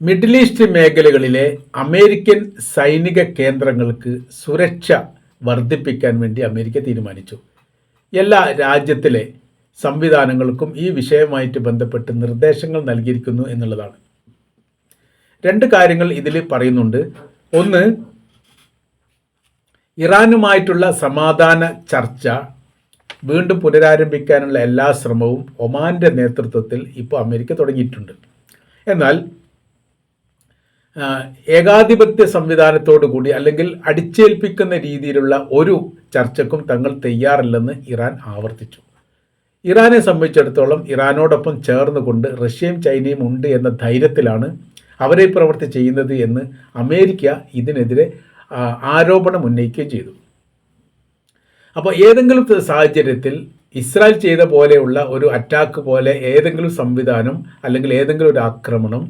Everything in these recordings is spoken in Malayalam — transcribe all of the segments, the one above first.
മിഡിൽ ഈസ്റ്റ് മേഖലകളിലെ അമേരിക്കൻ സൈനിക കേന്ദ്രങ്ങൾക്ക് സുരക്ഷ വർദ്ധിപ്പിക്കാൻ വേണ്ടി അമേരിക്ക തീരുമാനിച്ചു. എല്ലാ രാജ്യത്തിലെ സംവിധാനങ്ങൾക്കും ഈ വിഷയവുമായിട്ട് ബന്ധപ്പെട്ട് നിർദ്ദേശങ്ങൾ നൽകിയിരിക്കുന്നു എന്നുള്ളതാണ്. രണ്ട് കാര്യങ്ങൾ ഇതിൽ പറയുന്നുണ്ട്. ഒന്ന് ഇറാനുമായിട്ടുള്ള സമാധാന ചർച്ച വീണ്ടും പുനരാരംഭിക്കാനുള്ള എല്ലാ ശ്രമവും ഒമാന്റെ നേതൃത്വത്തിൽ ഇപ്പോൾ അമേരിക്ക തുടങ്ങിയിട്ടുണ്ട്. എന്നാൽ ഏകാധിപത്യ സംവിധാനത്തോടു കൂടി അല്ലെങ്കിൽ അടിച്ചേൽപ്പിക്കുന്ന രീതിയിലുള്ള ഒരു ചർച്ചക്കും തങ്ങൾ തയ്യാറല്ലെന്ന് ഇറാൻ ആവർത്തിച്ചു. ഇറാനെ സംബന്ധിച്ചിടത്തോളം ഇറാനോടൊപ്പം ചേർന്നുകൊണ്ട് റഷ്യയും ചൈനയും ഉണ്ട് എന്ന ധൈര്യത്തിലാണ് അവരെ പ്രവർത്തി ചെയ്യുന്നത് എന്ന് അമേരിക്ക ഇതിനെതിരെ ആരോപണം ഉന്നയിക്കുകയും ചെയ്തു. അപ്പോൾ ഏതെങ്കിലും സാഹചര്യത്തിൽ ഇസ്രായേൽ ചെയ്ത പോലെയുള്ള ഒരു അറ്റാക്ക് പോലെ ഏതെങ്കിലും സംവിധാനം അല്ലെങ്കിൽ ഏതെങ്കിലും ഒരു ആക്രമണം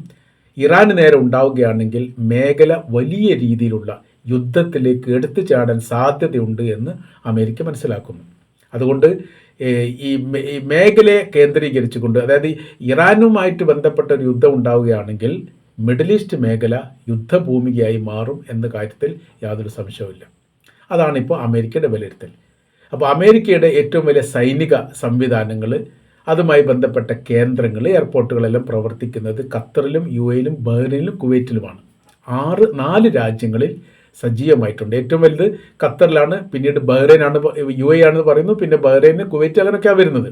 ഇറാന് നേരെ ഉണ്ടാവുകയാണെങ്കിൽ മേഖല വലിയ രീതിയിലുള്ള യുദ്ധത്തിലേക്ക് എടുത്തു ചാടാൻ സാധ്യതയുണ്ട് എന്ന് അമേരിക്ക മനസ്സിലാക്കുന്നു. അതുകൊണ്ട് ഈ മേഖലയെ കേന്ദ്രീകരിച്ചുകൊണ്ട് അതായത് ഇറാനുമായിട്ട് ബന്ധപ്പെട്ട ഒരു യുദ്ധം ഉണ്ടാവുകയാണെങ്കിൽ മിഡിൽ ഈസ്റ്റ് മേഖല യുദ്ധഭൂമികയായി മാറും എന്ന കാര്യത്തിൽ യാതൊരു സംശയവുമില്ല. അതാണിപ്പോൾ അമേരിക്കയുടെ വിലയിരുത്തൽ. അപ്പോൾ അമേരിക്കയുടെ ഏറ്റവും വലിയ സൈനിക സംവിധാനങ്ങൾ അതുമായി ബന്ധപ്പെട്ട കേന്ദ്രങ്ങൾ എയർപോർട്ടുകളെല്ലാം പ്രവർത്തിക്കുന്നത് ഖത്തറിലും യു എയിലും ബഹ്റിനിലും കുവൈറ്റിലുമാണ്. ആറ് നാല് രാജ്യങ്ങളിൽ സജീവമായിട്ടുണ്ട്. ഏറ്റവും വലുത് ഖത്തറിലാണ് പിന്നീട് ബഹ്റൈനാണ് യു എ ആണെന്ന് പറയുന്നു പിന്നെ ബഹ്റൈന് കുവൈറ്റ് അങ്ങനെയൊക്കെയാണ് വരുന്നത്.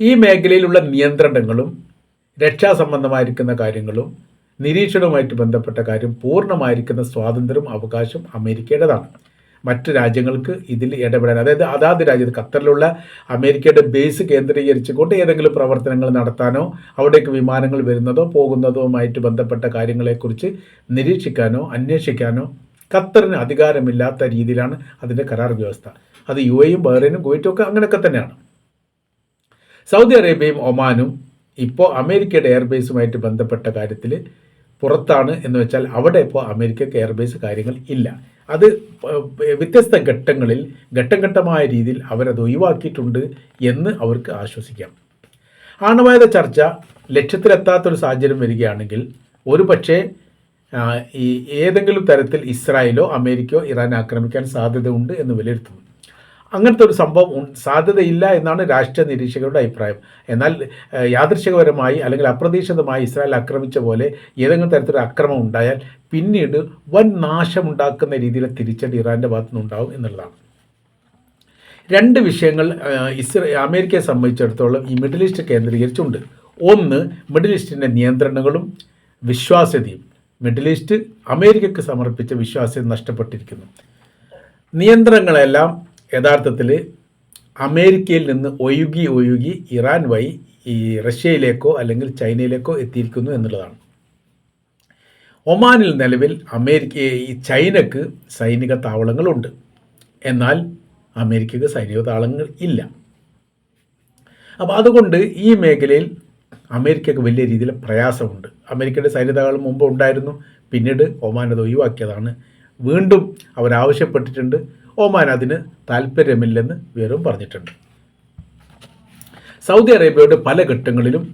ഈ മേഖലയിലുള്ള നിയന്ത്രണങ്ങളും രക്ഷാ സംബന്ധമായിരിക്കുന്ന കാര്യങ്ങളും നിരീക്ഷണവുമായിട്ട് ബന്ധപ്പെട്ട കാര്യം പൂർണമായിരിക്കുന്ന സ്വാതന്ത്ര്യം അവകാശം അമേരിക്കയുടേതാണ്. മറ്റ് രാജ്യങ്ങൾക്ക് ഇതിൽ ഇടപെടാൻ അതായത് അതാത് രാജ്യത്ത് ഖത്തറിലുള്ള അമേരിക്കയുടെ ബേസ് കേന്ദ്രീകരിച്ചുകൊണ്ട് ഏതെങ്കിലും പ്രവർത്തനങ്ങൾ നടത്താനോ അവിടേക്ക് വിമാനങ്ങൾ വരുന്നതോ പോകുന്നതോമായിട്ട് ബന്ധപ്പെട്ട കാര്യങ്ങളെക്കുറിച്ച് നിരീക്ഷിക്കാനോ അന്വേഷിക്കാനോ ഖത്തറിന് അധികാരമില്ലാത്ത രീതിയിലാണ് അതിന്റെ കരാർ വ്യവസ്ഥ. അത് യു എയും ബഹ്റൈനും കുവൈറ്റും അങ്ങനെയൊക്കെ തന്നെയാണ്. സൗദി അറേബ്യയും ഒമാനും ഇപ്പോൾ അമേരിക്കയുടെ എയർബേസുമായിട്ട് ബന്ധപ്പെട്ട കാര്യത്തിൽ പുറത്താണ് എന്ന് വെച്ചാൽ അവിടെ ഇപ്പോൾ അമേരിക്കക്ക് എയർബേസ് കാര്യങ്ങൾ ഇല്ല. അത് വ്യത്യസ്ത ഘട്ടങ്ങളിൽ ഘട്ടം ഘട്ടമായ രീതിയിൽ അവരത് ഒഴിവാക്കിയിട്ടുണ്ട് എന്ന് അവർക്ക് ആശ്വസിക്കാം. ആണവായുധ ചർച്ച ലക്ഷ്യത്തിലെത്താത്തൊരു സാഹചര്യം വരികയാണെങ്കിൽ ഒരു പക്ഷേ ഈ ഏതെങ്കിലും തരത്തിൽ ഇസ്രായേലോ അമേരിക്കയോ ഇറാൻ ആക്രമിക്കാൻ സാധ്യതയുണ്ട് എന്ന് വിലയിരുത്തുന്നു. അങ്ങനത്തെ ഒരു സംഭവം സാധ്യതയില്ല എന്നാണ് രാഷ്ട്രീയ നിരീക്ഷകരുടെ അഭിപ്രായം. എന്നാൽ യാദൃശികപരമായി അല്ലെങ്കിൽ അപ്രതീക്ഷിതമായി ഇസ്രായേൽ ആക്രമിച്ച പോലെ ഏതെങ്കിലും തരത്തിലൊരു അക്രമം ഉണ്ടായാൽ പിന്നീട് വൻ നാശമുണ്ടാക്കുന്ന രീതിയിലെ തിരിച്ചടി ഇറാന്റെ ഭാഗത്തു നിന്നുണ്ടാവും എന്നുള്ളതാണ്. രണ്ട് വിഷയങ്ങൾ ഇസ്ര അമേരിക്കയെ സംബന്ധിച്ചിടത്തോളം ഈ മിഡിൽ ഈസ്റ്റ് കേന്ദ്രീകരിച്ചുണ്ട്. ഒന്ന് മിഡിൽ ഈസ്റ്റിന്റെ നിയന്ത്രണങ്ങളും വിശ്വാസ്യതയും. മിഡിൽ ഈസ്റ്റ് അമേരിക്കയ്ക്ക് സമർപ്പിച്ച വിശ്വാസ്യത നഷ്ടപ്പെട്ടിരിക്കുന്നു. നിയന്ത്രണങ്ങളെല്ലാം യഥാർത്ഥത്തിൽ അമേരിക്കയിൽ നിന്ന് ഒഴുകി ഒഴുകി ഇറാൻ വഴി ഈ റഷ്യയിലേക്കോ അല്ലെങ്കിൽ ചൈനയിലേക്കോ എത്തിയിരിക്കുന്നു എന്നുള്ളതാണ്. ഒമാനിൽ നിലവിൽ അമേരിക്ക ഈ ചൈനക്ക് സൈനിക താവളങ്ങളുണ്ട്. എന്നാൽ അമേരിക്കക്ക് സൈനിക താവളങ്ങൾ ഇല്ല. അപ്പോൾ അതുകൊണ്ട് ഈ മേഖലയിൽ അമേരിക്കക്ക് വലിയ രീതിയിൽ പ്രയാസമുണ്ട്. അമേരിക്കയുടെ സൈനിക താവളം മുമ്പ് ഉണ്ടായിരുന്നു. പിന്നീട് ഒമാൻ അത് ഒഴിവാക്കിയതാണ്. വീണ്ടും അവരാവശ്യപ്പെട്ടിട്ടുണ്ട്. ഒമാൻ അതിന് താല്പര്യമില്ലെന്ന് വിവരവും പറഞ്ഞിട്ടുണ്ട്. സൗദി അറേബ്യയുടെ പല ഘട്ടങ്ങളിലും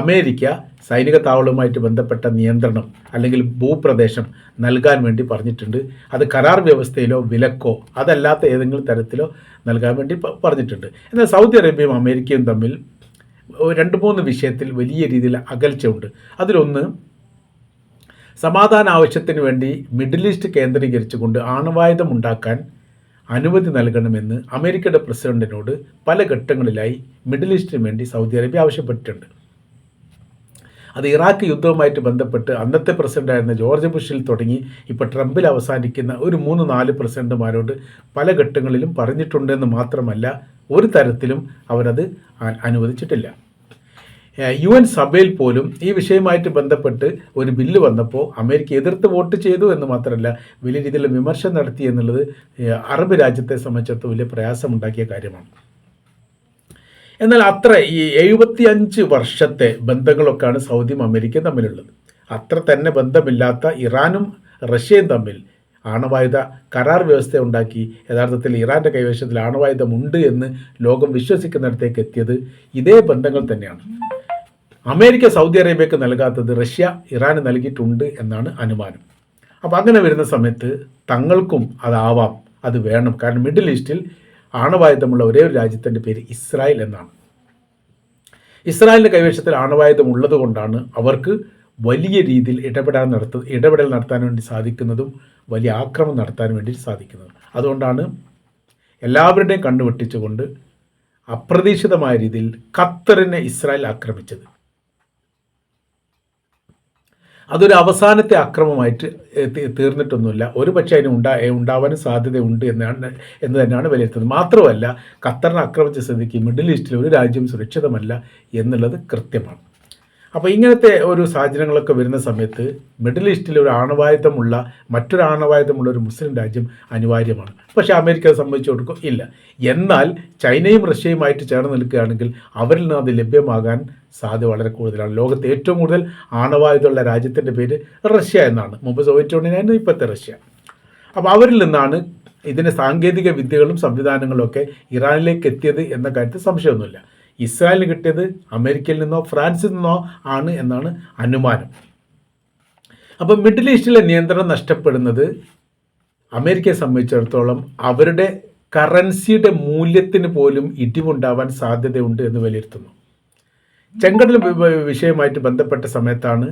അമേരിക്ക സൈനിക താവളവുമായിട്ട് ബന്ധപ്പെട്ട നിയന്ത്രണം അല്ലെങ്കിൽ ഭൂപ്രദേശം നൽകാൻ വേണ്ടി പറഞ്ഞിട്ടുണ്ട്. അത് കരാർ വ്യവസ്ഥയിലോ വിലക്കോ അതല്ലാത്ത ഏതെങ്കിലും തരത്തിലോ നൽകാൻ വേണ്ടി പറഞ്ഞിട്ടുണ്ട്. എന്നാൽ സൗദി അറേബ്യയും അമേരിക്കയും തമ്മിൽ രണ്ട് മൂന്ന് വിഷയത്തിൽ വലിയ രീതിയിൽ അകൽച്ചയുണ്ട്. അതിലൊന്ന് സമാധാന ആവശ്യത്തിന് വേണ്ടി മിഡിൽ ഈസ്റ്റ് കേന്ദ്രീകരിച്ചുകൊണ്ട് ആണവായുധം ഉണ്ടാക്കാൻ അനുമതി നൽകണമെന്ന് അമേരിക്കയുടെ പ്രസിഡന്റിനോട് പല ഘട്ടങ്ങളിലായി മിഡിൽ ഈസ്റ്റിന് വേണ്ടി സൗദി അറേബ്യ ആവശ്യപ്പെട്ടിട്ടുണ്ട്. അത് ഇറാഖ് യുദ്ധവുമായിട്ട് ബന്ധപ്പെട്ട് അന്നത്തെ പ്രസിഡന്റായിരുന്ന ജോർജ് ബുഷിൽ തുടങ്ങി ഇപ്പോൾ ട്രംപിൽ അവസാനിക്കുന്ന ഒരു മൂന്ന് നാല് പ്രസിഡന്റുമാരോട് പല ഘട്ടങ്ങളിലും പറഞ്ഞിട്ടുണ്ടെന്ന് മാത്രമല്ല ഒരു തരത്തിലും അവരത് അനുവദിച്ചിട്ടില്ല. യു എൻ സഭയിൽ പോലും ഈ വിഷയവുമായിട്ട് ബന്ധപ്പെട്ട് ഒരു ബില്ല് വന്നപ്പോൾ അമേരിക്ക എതിർത്ത് വോട്ട് ചെയ്തു എന്ന് മാത്രമല്ല വലിയ രീതിയിൽ വിമർശനം നടത്തി എന്നുള്ളത് അറബ് രാജ്യത്തെ സംബന്ധിച്ചിടത്തോളം വലിയ പ്രയാസമുണ്ടാക്കിയ കാര്യമാണ്. എന്നാൽ അത്ര ഈ എഴുപത്തിയഞ്ച് വർഷത്തെ ബന്ധങ്ങളൊക്കെയാണ് സൗദിയും അമേരിക്കയും തമ്മിലുള്ളത്. അത്ര തന്നെ ബന്ധമില്ലാത്ത ഇറാനും റഷ്യയും തമ്മിൽ ആണവായുധ കരാർ വ്യവസ്ഥ ഉണ്ടാക്കി യഥാർത്ഥത്തിൽ ഇറാന്റെ കൈവശത്തിൽ ആണവായുധമുണ്ട് എന്ന് ലോകം വിശ്വസിക്കുന്നിടത്തേക്ക് എത്തിയത് ഇതേ ബന്ധങ്ങൾ തന്നെയാണ്. അമേരിക്ക സൗദി അറേബ്യക്ക് നൽകാത്തത് റഷ്യ ഇറാന് നൽകിയിട്ടുണ്ട് എന്നാണ് അനുമാനം. അപ്പോൾ അങ്ങനെ വരുന്ന സമയത്ത് തങ്ങൾക്കും അതാവാം അത് വേണം. കാരണം മിഡിൽ ഈസ്റ്റിൽ ആണവായുധമുള്ള ഒരേ ഒരു രാജ്യത്തിന്റെ പേര് ഇസ്രായേൽ എന്നാണ്. ഇസ്രായേലിന്റെ കൈവശത്തിൽ ആണവായുധം ഉള്ളതുകൊണ്ടാണ് അവർക്ക് വലിയ രീതിയിൽ ഇടപെടാൻ നടത്ത ഇടപെടൽ നടത്താൻ വേണ്ടി സാധിക്കുന്നതും വലിയ ആക്രമണം നടത്താൻ വേണ്ടി സാധിക്കുന്നതും. അതുകൊണ്ടാണ് എല്ലാവരുടെയും കണ്ണുവെട്ടിച്ചുകൊണ്ട് അപ്രതീക്ഷിതമായ രീതിയിൽ ഖത്തറിനെ ഇസ്രായേൽ ആക്രമിച്ചത്. അതൊരു അവസാനത്തെ അക്രമമായിട്ട് തീർന്നിട്ടൊന്നുമില്ല. ഒരു പക്ഷേ അതിന് ഉണ്ടാ ഉണ്ടാവാനും സാധ്യതയുണ്ട് എന്നാണ് എന്ന് തന്നെയാണ് വിലയിരുത്തുന്നത്. മാത്രമല്ല ഖത്തറിനെ ആക്രമിച്ച സ്ഥിതിക്ക് മിഡിൽ ഈസ്റ്റിൽ ഒരു രാജ്യം സുരക്ഷിതമല്ല എന്നുള്ളത് കൃത്യമാണ്. അപ്പോൾ ഇങ്ങനത്തെ ഒരു സാഹചര്യങ്ങളൊക്കെ വരുന്ന സമയത്ത് മിഡിൽ ഈസ്റ്റിൽ ഒരു ആണവായുധമുള്ള മറ്റൊരു ആണവായുധമുള്ള ഒരു മുസ്ലിം രാജ്യം അനിവാര്യമാണ്. പക്ഷേ അമേരിക്ക സംബന്ധിച്ച് കൊടുക്കും. ഇല്ല. എന്നാൽ ചൈനയും റഷ്യയുമായിട്ട് ചേർന്ന് നിൽക്കുകയാണെങ്കിൽ അവരിൽ നിന്ന് അത് ലഭ്യമാകാൻ സാധ്യത വളരെ കൂടുതലാണ്. ലോകത്തെ ഏറ്റവും കൂടുതൽ ആണവായുധമുള്ള രാജ്യത്തിന്റെ പേര് റഷ്യ എന്നാണ്. മുമ്പ് സോവിയറ്റ് യൂണിയനായിരുന്നു ഇപ്പോഴത്തെ റഷ്യ. അപ്പോൾ അവരിൽ നിന്നാണ് ഇതിന്റെ സാങ്കേതിക വിദ്യകളും സംവിധാനങ്ങളും ഒക്കെ ഇറാനിലേക്ക് എത്തിയത് എന്ന കാര്യത്തിൽ സംശയമൊന്നുമില്ല. ഇസ്രായേലിന് കിട്ടിയത് അമേരിക്കയിൽ നിന്നോ ഫ്രാൻസിൽ നിന്നോ ആണ് എന്നാണ് അനുമാനം. അപ്പോൾ മിഡിൽ ഈസ്റ്റിലെ നിയന്ത്രണം നഷ്ടപ്പെടുന്നത് അമേരിക്കയെ സംബന്ധിച്ചിടത്തോളം അവരുടെ കറൻസിയുടെ മൂല്യത്തിന് പോലും ഇടിവുണ്ടാവാൻ സാധ്യതയുണ്ട് എന്ന് വിലയിരുത്തുന്നു. ചെങ്കടൽ വിഷയമായിട്ട് ബന്ധപ്പെട്ട സമയത്താണ്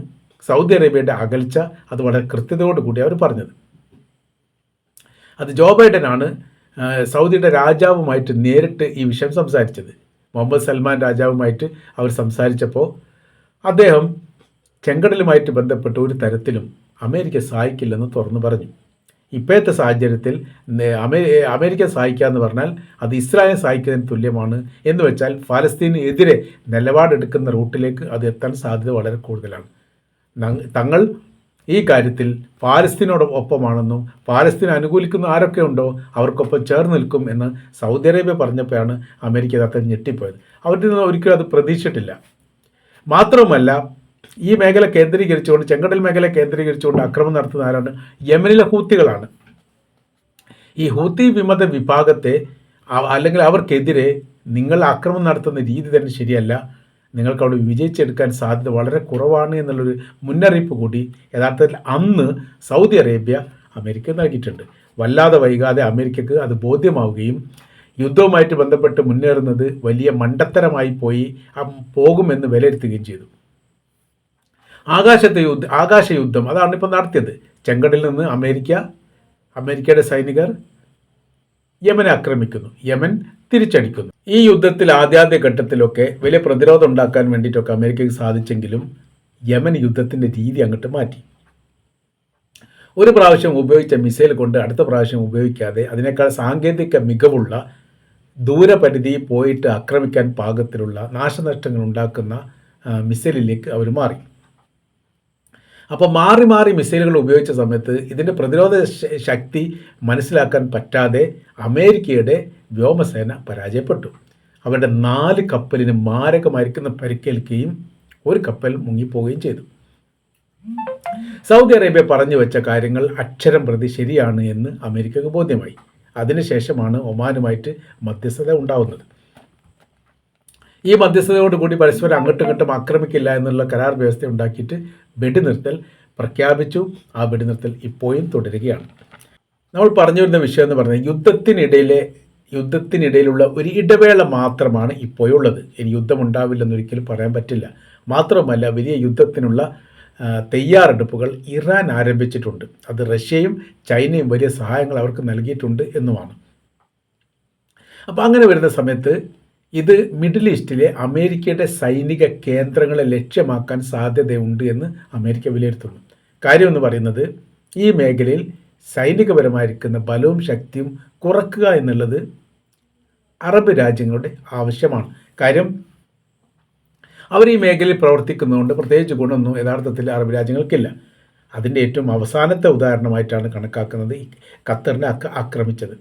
സൗദി അറേബ്യയുടെ അകൽച്ച അത് വളരെ കൃത്യതയോടുകൂടി അവർ പറഞ്ഞത്. അത് ജോ ബൈഡനാണ് സൗദിയുടെ രാജാവുമായിട്ട് നേരിട്ട് ഈ വിഷയം സംസാരിച്ചത്. മുഹമ്മദ് സൽമാൻ രാജാവുമായിട്ട് അവർ സംസാരിച്ചപ്പോൾ അദ്ദേഹം ചെങ്കടലുമായിട്ട് ബന്ധപ്പെട്ട് ഒരു തരത്തിലും അമേരിക്ക സഹായിക്കില്ലെന്ന് തുറന്നു പറഞ്ഞു. ഇപ്പോഴത്തെ സാഹചര്യത്തിൽ അമേരിക്ക സഹായിക്കുക എന്ന് പറഞ്ഞാൽ അത് ഇസ്രായേൽ സഹായിക്കുന്നതിന് തുല്യമാണ് എന്ന് വെച്ചാൽ ഫലസ്തീനെതിരെ നിലപാടെടുക്കുന്ന റൂട്ടിലേക്ക് അത് എത്താൻ സാധ്യത വളരെ കൂടുതലാണ്. തങ്ങൾ ഈ കാര്യത്തിൽ പാലസ്തീനോടൊപ്പമാണെന്നും പാലസ്തീൻ അനുകൂലിക്കുന്ന ആരൊക്കെ ഉണ്ടോ അവർക്കൊപ്പം ചേർന്ന് നിൽക്കും എന്ന് സൗദി അറേബ്യ പറഞ്ഞപ്പോഴാണ് അമേരിക്ക അത് ഞെട്ടിപ്പോയത്. അവരിൽ നിന്ന് ഒരിക്കലും അത് പ്രതീക്ഷിച്ചിട്ടില്ല. മാത്രവുമല്ല ഈ മേഖല കേന്ദ്രീകരിച്ചുകൊണ്ട് ചെങ്കടൽ മേഖല കേന്ദ്രീകരിച്ചുകൊണ്ട് അക്രമം നടത്തുന്ന ആരാണ്? യമനിലെ ഹൂത്തികളാണ്. ഈ ഹൂത്തി വിമത വിഭാഗത്തെ അല്ലെങ്കിൽ അവർക്കെതിരെ നിങ്ങൾ അക്രമം നടത്തുന്ന രീതി തന്നെ ശരിയല്ല. നിങ്ങൾക്ക് അവിടെ വിജയിച്ചെടുക്കാൻ സാധ്യത വളരെ കുറവാണ് എന്നുള്ളൊരു മുന്നറിയിപ്പ് കൂടി യഥാർത്ഥത്തിൽ അന്ന് സൗദി അറേബ്യ അമേരിക്ക നൽകിയിട്ടുണ്ട്. വല്ലാതെ വൈകാതെ അമേരിക്കക്ക് അത് ബോധ്യമാവുകയും യുദ്ധവുമായിട്ട് ബന്ധപ്പെട്ട് മുന്നേറുന്നത് വലിയ മണ്ടത്തരമായി പോയി പോകുമെന്ന് വിലയിരുത്തുകയും ചെയ്തു. ആകാശത്തെ യുദ്ധ ആകാശ യുദ്ധം അതാണ് ഇപ്പോൾ നടത്തിയത്. ചെങ്കടിൽ നിന്ന് അമേരിക്ക അമേരിക്കയുടെ സൈനികർ യമനെ ആക്രമിക്കുന്നു. യമൻ തിരിച്ചടിക്കുന്നു. ഈ യുദ്ധത്തിൽ ആദ്യാദ്യ ഘട്ടത്തിലൊക്കെ വലിയ പ്രതിരോധം ഉണ്ടാക്കാൻ വേണ്ടിയിട്ടൊക്കെ അമേരിക്കയ്ക്ക് സാധിച്ചെങ്കിലും യമൻ യുദ്ധത്തിന്റെ രീതി അങ്ങോട്ട് മാറ്റി. ഒരു പ്രാവശ്യം ഉപയോഗിച്ച മിസൈൽ കൊണ്ട് അടുത്ത പ്രാവശ്യം ഉപയോഗിക്കാതെ അതിനേക്കാൾ സാങ്കേതിക മികവുള്ള ദൂരപരിധി പോയിട്ട് ആക്രമിക്കാൻ പാകത്തിലുള്ള നാശനഷ്ടങ്ങൾ ഉണ്ടാക്കുന്ന മിസൈലിലേക്ക് അവർ മാറി. അപ്പോൾ മാറി മാറി മിസൈലുകൾ ഉപയോഗിച്ച സമയത്ത് ഇതിന്റെ പ്രതിരോധ ശക്തി മനസ്സിലാക്കാൻ പറ്റാതെ അമേരിക്കയുടെ വ്യോമസേന പരാജയപ്പെട്ടു. അവരുടെ നാല് കപ്പലിന് മാരകമായിരിക്കുന്ന പരിക്കേൽക്കുകയും ഒരു കപ്പൽ മുങ്ങിപ്പോവുകയും ചെയ്തു. സൗദി അറേബ്യ പറഞ്ഞു വെച്ച കാര്യങ്ങൾ അക്ഷരം പ്രതി ശരിയാണ് എന്ന് അമേരിക്കക്ക് ബോധ്യമായി. അതിനുശേഷമാണ് ഒമാനുമായിട്ട് മധ്യസ്ഥത ഉണ്ടാവുന്നത്. ഈ മധ്യസ്ഥതയോടുകൂടി പരസ്പരം അങ്ങോട്ടും ഇങ്ങോട്ടും ആക്രമിക്കില്ല എന്നുള്ള കരാർ വ്യവസ്ഥ ഉണ്ടാക്കിയിട്ട് വെടിനിർത്തൽ പ്രഖ്യാപിച്ചു. ആ വെടിനിർത്തൽ ഇപ്പോഴും തുടരുകയാണ്. നമ്മൾ പറഞ്ഞു വരുന്ന വിഷയം എന്ന് പറഞ്ഞാൽ യുദ്ധത്തിനിടയിലെ യുദ്ധത്തിനിടയിലുള്ള ഒരു ഇടവേള മാത്രമാണ് ഇപ്പോഴുള്ളത്. ഇനി യുദ്ധമുണ്ടാവില്ലെന്നൊരിക്കലും പറയാൻ പറ്റില്ല. മാത്രമല്ല വലിയ യുദ്ധത്തിനുള്ള തയ്യാറെടുപ്പുകൾ ഇറാൻ ആരംഭിച്ചിട്ടുണ്ട്. അത് റഷ്യയും ചൈനയും വലിയ സഹായങ്ങൾ അവർക്ക് നൽകിയിട്ടുണ്ട് എന്നുമാണ്. അപ്പോൾ അങ്ങനെ വരുന്ന സമയത്ത് ഇത് മിഡിൽ ഈസ്റ്റിലെ അമേരിക്കയുടെ സൈനിക കേന്ദ്രങ്ങളെ ലക്ഷ്യമാക്കാൻ സാധ്യതയുണ്ട് എന്ന് അമേരിക്ക വിലയിരുത്തുന്നു. കാര്യം എന്ന് പറയുന്നത് ഈ മേഖലയിൽ സൈനികപരമായിരിക്കുന്ന ബലവും ശക്തിയും കുറക്കുക എന്നുള്ളത് അറബ് രാജ്യങ്ങളുടെ ആവശ്യമാണ്. കാര്യം അവർ ഈ മേഖലയിൽ പ്രവർത്തിക്കുന്നതുകൊണ്ട് പ്രത്യേകിച്ച് ഗുണമൊന്നും യഥാർത്ഥത്തിൽ അറബ് രാജ്യങ്ങൾക്കില്ല. അതിന്റെ ഏറ്റവും അവസാനത്തെ ഉദാഹരണമായിട്ടാണ് കണക്കാക്കുന്നത് ഈ ഖത്തറിനെ ആക്രമിച്ചത്.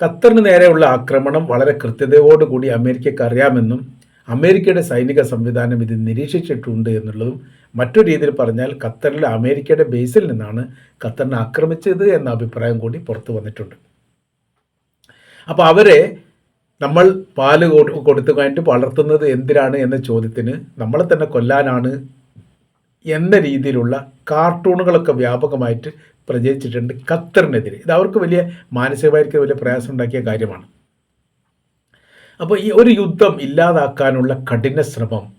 ഖത്തറിന് നേരെയുള്ള ആക്രമണം വളരെ കൃത്യതയോടുകൂടി അമേരിക്കയ്ക്ക് അറിയാമെന്നും അമേരിക്കയുടെ സൈനിക സംവിധാനം ഇത് നിരീക്ഷിച്ചിട്ടുണ്ട് എന്നുള്ളതും മറ്റൊരു രീതിയിൽ പറഞ്ഞാൽ ഖത്തറിലെ അമേരിക്കയുടെ ബേസിൽ നിന്നാണ് ഖത്തറിനെ ആക്രമിച്ചത് എന്ന അഭിപ്രായം കൂടി പുറത്തു വന്നിട്ടുണ്ട്. അപ്പോൾ അവരെ നമ്മൾ പാൽ കൊടു- കൊടുത്തു കഴിഞ്ഞിട്ട് വളർത്തുന്നത് എന്തിനാണ് എന്ന ചോദ്യത്തിന് നമ്മളെ തന്നെ കൊല്ലാനാണ് എന്ന രീതിയിലുള്ള കാർട്ടൂണുകളൊക്കെ വ്യാപകമായിട്ട് പ്രചരിച്ചിട്ടുണ്ട് ഖത്തറിനെതിരെ. ഇത് അവർക്ക് വലിയ മാനസികമായിരിക്കും വലിയ പ്രയാസം ഉണ്ടാക്കിയ കാര്യമാണ്. അപ്പോൾ ഈ ഒരു യുദ്ധം ഇല്ലാതാക്കാനുള്ള കഠിന ശ്രമം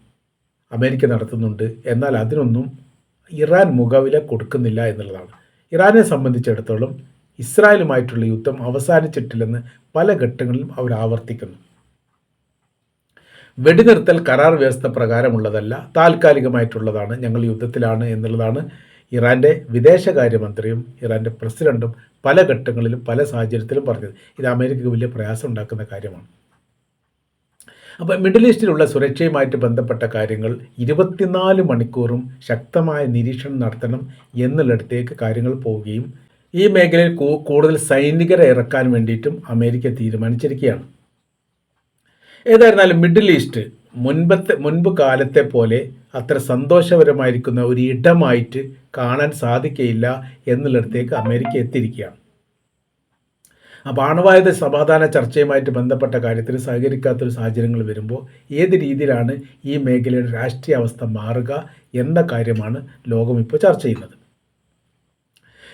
അമേരിക്ക നടത്തുന്നുണ്ട്. എന്നാൽ അതിനൊന്നും ഇറാൻ മുഖവില കൊടുക്കുന്നില്ല എന്നുള്ളതാണ്. ഇറാനെ സംബന്ധിച്ചിടത്തോളം ഇസ്രായേലുമായിട്ടുള്ള യുദ്ധം അവസാനിച്ചിട്ടില്ലെന്ന് പല ഘട്ടങ്ങളിലും അവർ ആവർത്തിക്കുന്നു. വെടിനിർത്തൽ കരാർ വ്യവസ്ഥ പ്രകാരമുള്ളതല്ല താൽക്കാലികമായിട്ടുള്ളതാണ് ഞങ്ങൾ യുദ്ധത്തിലാണ് എന്നുള്ളതാണ് ഇറാന്റെ വിദേശകാര്യമന്ത്രിയും ഇറാന്റെ പ്രസിഡന്റും പല ഘട്ടങ്ങളിലും പല സാഹചര്യത്തിലും പറഞ്ഞത്. ഇത് അമേരിക്കയ്ക്ക് വലിയ പ്രയാസം ഉണ്ടാക്കുന്ന കാര്യമാണ്. അപ്പോൾ മിഡിൽ ഈസ്റ്റിലുള്ള സുരക്ഷയുമായിട്ട് ബന്ധപ്പെട്ട കാര്യങ്ങൾ ഇരുപത്തിനാല് മണിക്കൂറും ശക്തമായ നിരീക്ഷണം നടത്തണം എന്നുള്ളിടത്തേക്ക് കാര്യങ്ങൾ പോവുകയും ഈ മേഖലയിൽ കൂടുതൽ സൈനികരെ ഇറക്കാൻ വേണ്ടിയിട്ടും അമേരിക്ക തീരുമാനിച്ചിരിക്കുകയാണ്. ഏതായിരുന്നാലും മിഡിൽ ഈസ്റ്റ് മുൻപത്തെ മുൻപ് കാലത്തെ പോലെ അത്ര സന്തോഷപരമായിരിക്കുന്ന ഒരു ഇടമായിട്ട് കാണാൻ സാധിക്കയില്ല എന്നുള്ളിടത്തേക്ക് അമേരിക്ക എത്തിയിരിക്കുകയാണ്. അപ്പോൾ ആണവായുധ സമാധാന ചർച്ചയുമായിട്ട് ബന്ധപ്പെട്ട കാര്യത്തിൽ സഹകരിക്കാത്തൊരു സാഹചര്യങ്ങൾ വരുമ്പോൾ ഏത് രീതിയിലാണ് ഈ മേഖലയുടെ രാഷ്ട്രീയ അവസ്ഥ മാറുക എന്ന കാര്യമാണ് ലോകം ഇപ്പോൾ ചർച്ച ചെയ്യുന്നത്.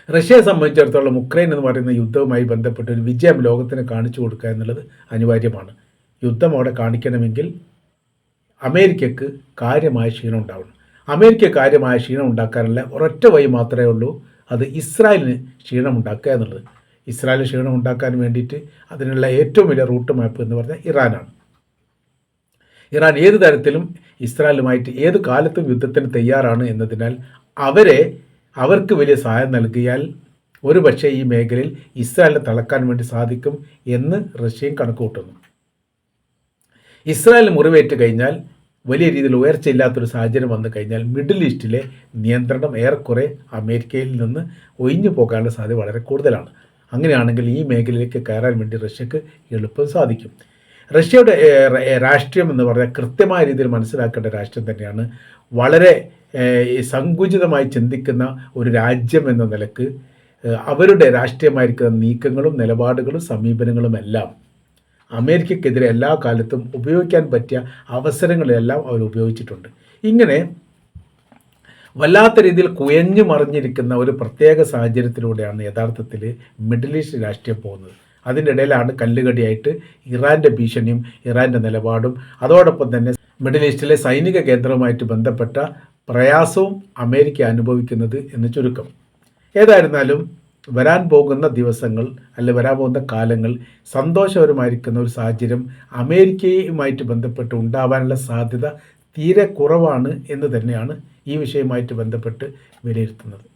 റഷ്യയെ സംബന്ധിച്ചിടത്തോളം ഉക്രൈൻ എന്ന് പറയുന്ന യുദ്ധവുമായി ബന്ധപ്പെട്ട് ഒരു വിജയം ലോകത്തിന് കാണിച്ചു കൊടുക്കുക എന്നുള്ളത് അനിവാര്യമാണ്. യുദ്ധം അവിടെ കാണിക്കണമെങ്കിൽ അമേരിക്കക്ക് കാര്യമായ ക്ഷീണം ഉണ്ടാവണം. അമേരിക്ക കാര്യമായ ക്ഷീണം ഉണ്ടാക്കാനുള്ള ഒരൊറ്റ വഴി മാത്രമേ ഉള്ളൂ അത് ഇസ്രായേലിന് ക്ഷീണം ഉണ്ടാക്കുക എന്നുള്ളത്. ഇസ്രായേലിന് ക്ഷീണം ഉണ്ടാക്കാൻ വേണ്ടിയിട്ട് അതിനുള്ള ഏറ്റവും വലിയ റൂട്ട് മാപ്പ് എന്ന് പറഞ്ഞാൽ ഇറാനാണ്. ഇറാൻ ഏത് തരത്തിലും ഇസ്രായേലുമായിട്ട് ഏത് കാലത്തും യുദ്ധത്തിന് തയ്യാറാണ് എന്നതിനാൽ അവരെ അവർക്ക് വലിയ സഹായം നൽകിയാൽ ഒരുപക്ഷെ ഈ മേഖലയിൽ ഇസ്രായേലിനെ തളക്കാൻ വേണ്ടി സാധിക്കും എന്ന് റഷ്യയും കണക്കുകൂട്ടുന്നു. ഇസ്രായേൽ മുറിവേറ്റ് കഴിഞ്ഞാൽ വലിയ രീതിയിൽ ഉയർച്ചയില്ലാത്തൊരു സാഹചര്യം വന്നു കഴിഞ്ഞാൽ മിഡിൽ ഈസ്റ്റിലെ നിയന്ത്രണം ഏറെക്കുറെ അമേരിക്കയിൽ നിന്ന് ഒഴിഞ്ഞു പോകാനുള്ള സാധ്യത വളരെ കൂടുതലാണ്. അങ്ങനെയാണെങ്കിൽ ഈ മേഖലയിലേക്ക് കയറാൻ വേണ്ടി റഷ്യക്ക് എളുപ്പം സാധിക്കും. റഷ്യയുടെ രാഷ്ട്രീയം എന്ന് പറഞ്ഞാൽ കൃത്യമായ രീതിയിൽ മനസ്സിലാക്കേണ്ട രാഷ്ട്രം തന്നെയാണ്. വളരെ സങ്കുചിതമായി ചിന്തിക്കുന്ന ഒരു രാജ്യം എന്ന നിലയ്ക്ക് അവരുടെ രാഷ്ട്രീയമായിരിക്കുന്ന നീക്കങ്ങളും നിലപാടുകളും സമീപനങ്ങളും എല്ലാം അമേരിക്കക്കെതിരെ എല്ലാ കാലത്തും ഉപയോഗിക്കാൻ പറ്റിയ അവസരങ്ങളെല്ലാം അവർ ഉപയോഗിച്ചിട്ടുണ്ട്. ഇങ്ങനെ വല്ലാത്ത രീതിയിൽ കുയഞ്ഞു മറിഞ്ഞിരിക്കുന്ന ഒരു പ്രത്യേക സാഹചര്യത്തിലൂടെയാണ് യഥാർത്ഥത്തിൽ മിഡിൽ ഈസ്റ്റ് രാഷ്ട്രീയം പോകുന്നത്. അതിന്റെ ഇടയിലാണ് കല്ലുകടിയായിട്ട് ഇറാന്റെ ഭീഷണിയും ഇറാന്റെ നിലപാടും. അതോടൊപ്പം തന്നെ മിഡിൽ ഈസ്റ്റിലെ സൈനിക കേന്ദ്രവുമായിട്ട് ബന്ധപ്പെട്ട പ്രയാസവും അമേരിക്ക അനുഭവിക്കുന്നത് എന്ന് ചുരുക്കം. ഏതായിരുന്നാലും വരാൻ പോകുന്ന ദിവസങ്ങൾ അല്ലെ വരാൻ പോകുന്ന കാലങ്ങൾ സന്തോഷകരമായിരിക്കുന്ന ഒരു സാഹചര്യം അമേരിക്കയുമായിട്ട് ബന്ധപ്പെട്ട് ഉണ്ടാവാനുള്ള സാധ്യത തീരെ കുറവാണ് എന്ന് തന്നെയാണ് ഈ വിഷയവുമായിട്ട് ബന്ധപ്പെട്ട് വിലയിരുത്തുന്നത്.